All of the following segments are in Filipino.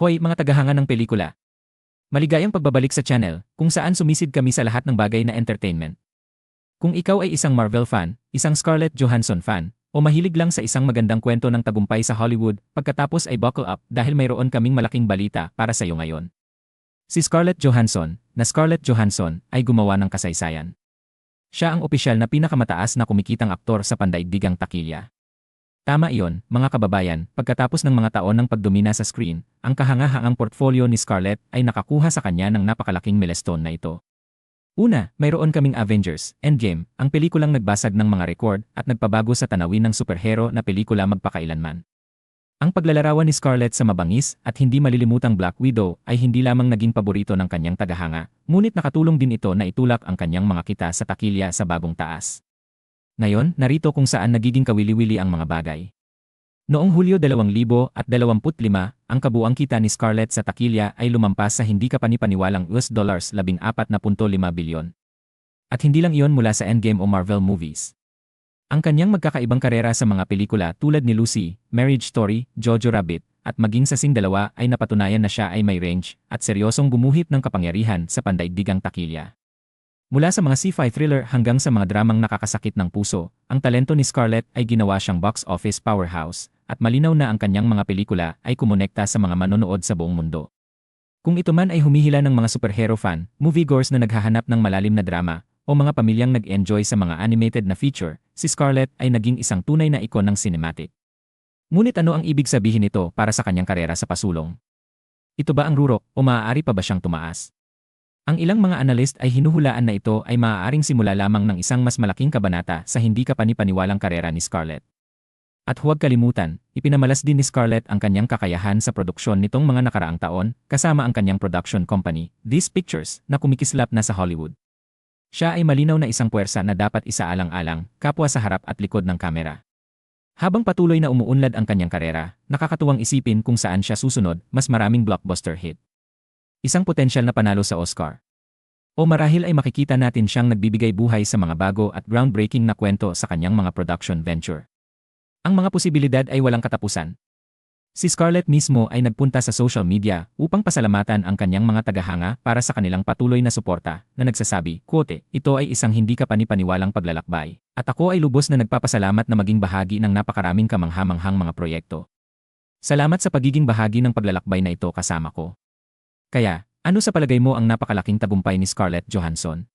Hoy mga tagahanga ng pelikula. Maligayang pagbabalik sa channel, kung saan sumisid kami sa lahat ng bagay na entertainment. Kung ikaw ay isang Marvel fan, isang Scarlett Johansson fan, o mahilig lang sa isang magandang kwento ng tagumpay sa Hollywood, pagkatapos ay buckle up dahil mayroon kaming malaking balita para sa iyo ngayon. Si Scarlett Johansson, na Scarlett Johansson, ay gumawa ng kasaysayan. Siya ang opisyal na pinakamataas na kumikitang aktor sa pandaigdigang takilya. Tama iyon, mga kababayan, pagkatapos ng mga taon ng pagdomina sa screen, ang kahangahangang portfolio ni Scarlett ay nakakuha sa kanya ng napakalaking milestone na ito. Una, mayroon kaming Avengers, Endgame, ang pelikulang nagbasag ng mga record at nagpabago sa tanawin ng superhero na pelikula magpakailanman. Ang paglalarawan ni Scarlett sa mabangis at hindi malilimutang Black Widow ay hindi lamang naging paborito ng kanyang tagahanga, ngunit nakatulong din ito na itulak ang kanyang mga kita sa takilya sa bagong taas. Ngayon, narito kung saan nagiging kawili-wili ang mga bagay. Noong Hulyo 2025, ang kabuang kita ni Scarlett sa takilya ay lumampas sa hindi kapanipaniwalang US dollars 14.5 bilyon. At hindi lang iyon mula sa Endgame o Marvel movies. Ang kanyang magkakaibang karera sa mga pelikula tulad ni Lucy, Marriage Story, Jojo Rabbit, at maging sa Sing Dalawa ay napatunayan na siya ay may range at seryosong gumuhit ng kapangyarihan sa pandaigdigang takilya. Mula sa mga sci-fi thriller hanggang sa mga dramang nakakasakit ng puso, ang talento ni Scarlett ay ginawa siyang box office powerhouse at malinaw na ang kanyang mga pelikula ay kumonekta sa mga manonood sa buong mundo. Kung ito man ay humihila ng mga superhero fan, moviegoers na naghahanap ng malalim na drama, o mga pamilyang nag-enjoy sa mga animated na feature, si Scarlett ay naging isang tunay na ikon ng cinematic. Ngunit ano ang ibig sabihin nito para sa kanyang karera sa pasulong? Ito ba ang rurok o maaari pa ba siyang tumaas? Ang ilang mga analyst ay hinuhulaan na ito ay maaaring simula lamang ng isang mas malaking kabanata sa hindi kapanipaniwalang karera ni Scarlett. At huwag kalimutan, ipinamalas din ni Scarlett ang kanyang kakayahan sa produksyon nitong mga nakaraang taon kasama ang kanyang production company, These Pictures, na kumikislap na sa Hollywood. Siya ay malinaw na isang puwersa na dapat isaalang-alang, kapwa sa harap at likod ng kamera. Habang patuloy na umuunlad ang kanyang karera, nakakatuwang isipin kung saan siya susunod, mas maraming blockbuster hit. Isang potensyal na panalo sa Oscar. O marahil ay makikita natin siyang nagbibigay buhay sa mga bago at groundbreaking na kwento sa kanyang mga production venture. Ang mga posibilidad ay walang katapusan, Si Scarlett mismo ay nagpunta sa social media upang pasalamatan ang kanyang mga tagahanga para sa kanilang patuloy na suporta na nagsasabi, quote, ito ay isang hindi kapanipaniwalang paglalakbay. At ako ay lubos na nagpapasalamat na maging bahagi ng napakaraming kamanghamanghang mga proyekto. Salamat sa pagiging bahagi ng paglalakbay na ito kasama ko. Kaya, ano sa palagay mo ang napakalaking tagumpay ni Scarlett Johansson?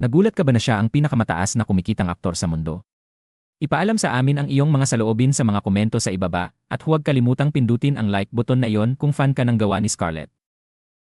Nagulat ka ba na siya ang pinakamataas na kumikitang aktor sa mundo? Ipaalam sa amin ang iyong mga saloobin sa mga komento sa ibaba at huwag kalimutang pindutin ang like button na iyon kung fan ka ng gawa ni Scarlett.